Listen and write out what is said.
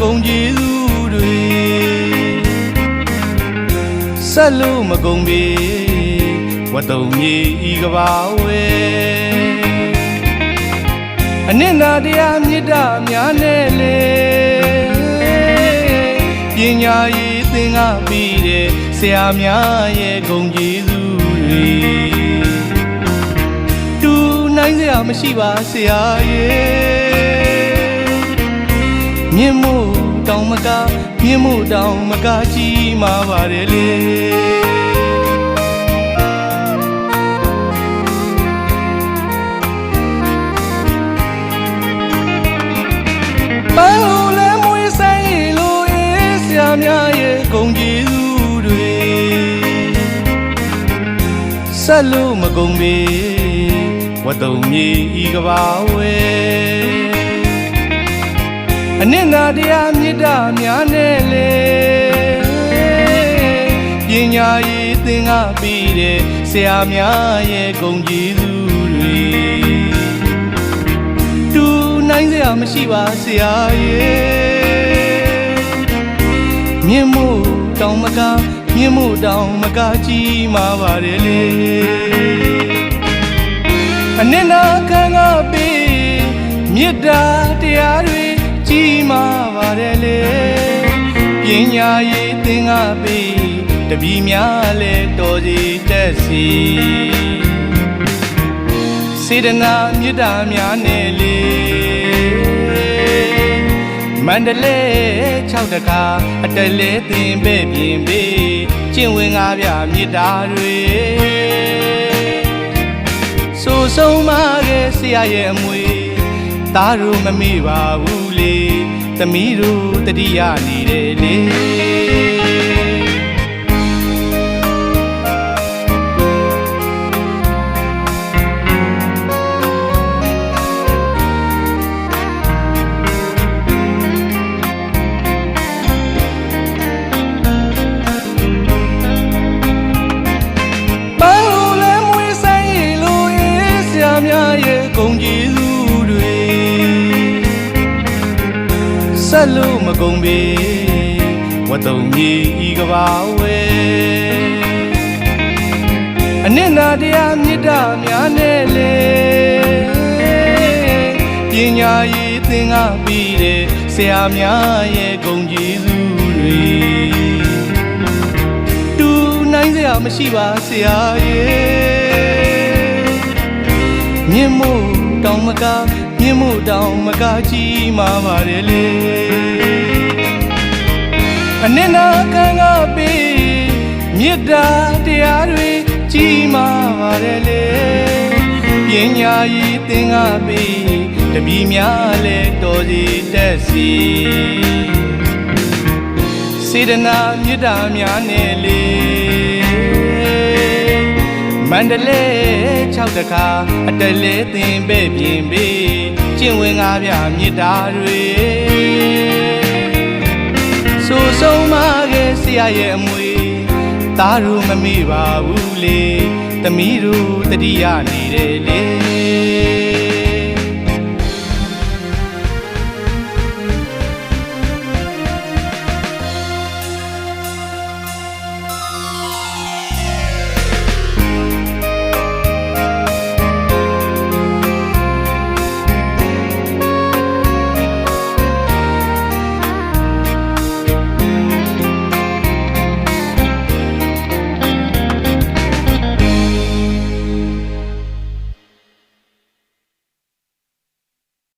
များရဲ့ဂုံကျေးဇူးတွေဆက်လို့မကုန်ပေဝတ်တုံကြီးဤကဘာဝဲအနစ်နာတရားမေတ္တာများနဲ့လေပညာရည်သင်္ကပြီးတဲ့ဆရာများရဲ့ဂုံကျေးဇူးတွေတူနိုင်စရာမရှိပါဆရာရဲ့မြင့်မို့တောင် မကမြင့်မို့တောင်မကကြီးမာပါတယ်လေပန်းလို့လဲမွေးဆိုင်လို့အေးဆရာများရဲ့ဂုံကျေးဇူးတွေဆက်လို့မကုန်ပေဝတ်တုံမြေဤကဘာဝဲ အနစ်နာတရားမေတ္တာများနဲ့လေပညာရည်သင်္ကပြီးတဲ့ဆရာများရဲ့ဂုံကျေးဇူးတွေတူနိုင်စရာမရှိပါဆရာရဲ့မြင့်မို့တောင်မကမြင့်မို့တောင်မကကြီးမာပါတယ်လေအနစ်နာခံကပေးမေတ္တာတရားတွေ ကြီးမာပါတယ်လေပညာရည်သင်္ကပေးတပီးများလဲတော်စီတက်စီစေတနာမေတ္တာများနဲ့လေမန္တလေး6တခါအတလဲသင်ပဲ့ပြင်ပေးကျင့်ဝင်ငါးပြမေတ္တာတွေဆိုဆုံးမတဲ့ဆရာရဲ့အမွေသားတို့မမေ့ပါဘူးလေ သမီးတို့တတိယနေတယ်လေ ဆက်လို့မကုန်ပေဝတ်တုံကြီးဤကဘာဝဲအနစ်နာတရားမေတ္တာများနဲ့လေပညာရည်သင်္ကပြီးတဲ့ဆရာများရဲ့ဂုံကျေးဇူးတွေတူနိုင်စရာမရှိပါဆရာရဲ့မြင့်မို့တောင်မက မြင့်မို့တောင်မကကြီးမာပါတယ်လေအနစ်နာခံကပေးမေတ္တာတရားတွေကြီးမာပါတယ်လေပညာရည်သင်္ကပေးတပီးများလဲတော်စီတက်စီစေတနာမေတ္တာများနဲ့လေမန္တလေး 6တခါအတလဲသင်ပဲ့ပြင်ပေးကျင့်ဝင်ငါးပြမေတ္တာတွေဆိုဆုံးမခဲ့ဆရာရဲ့အမွေသားတို့မမေ့ပါဘူးလေသမီးတို့တတိယနေတယ်လေ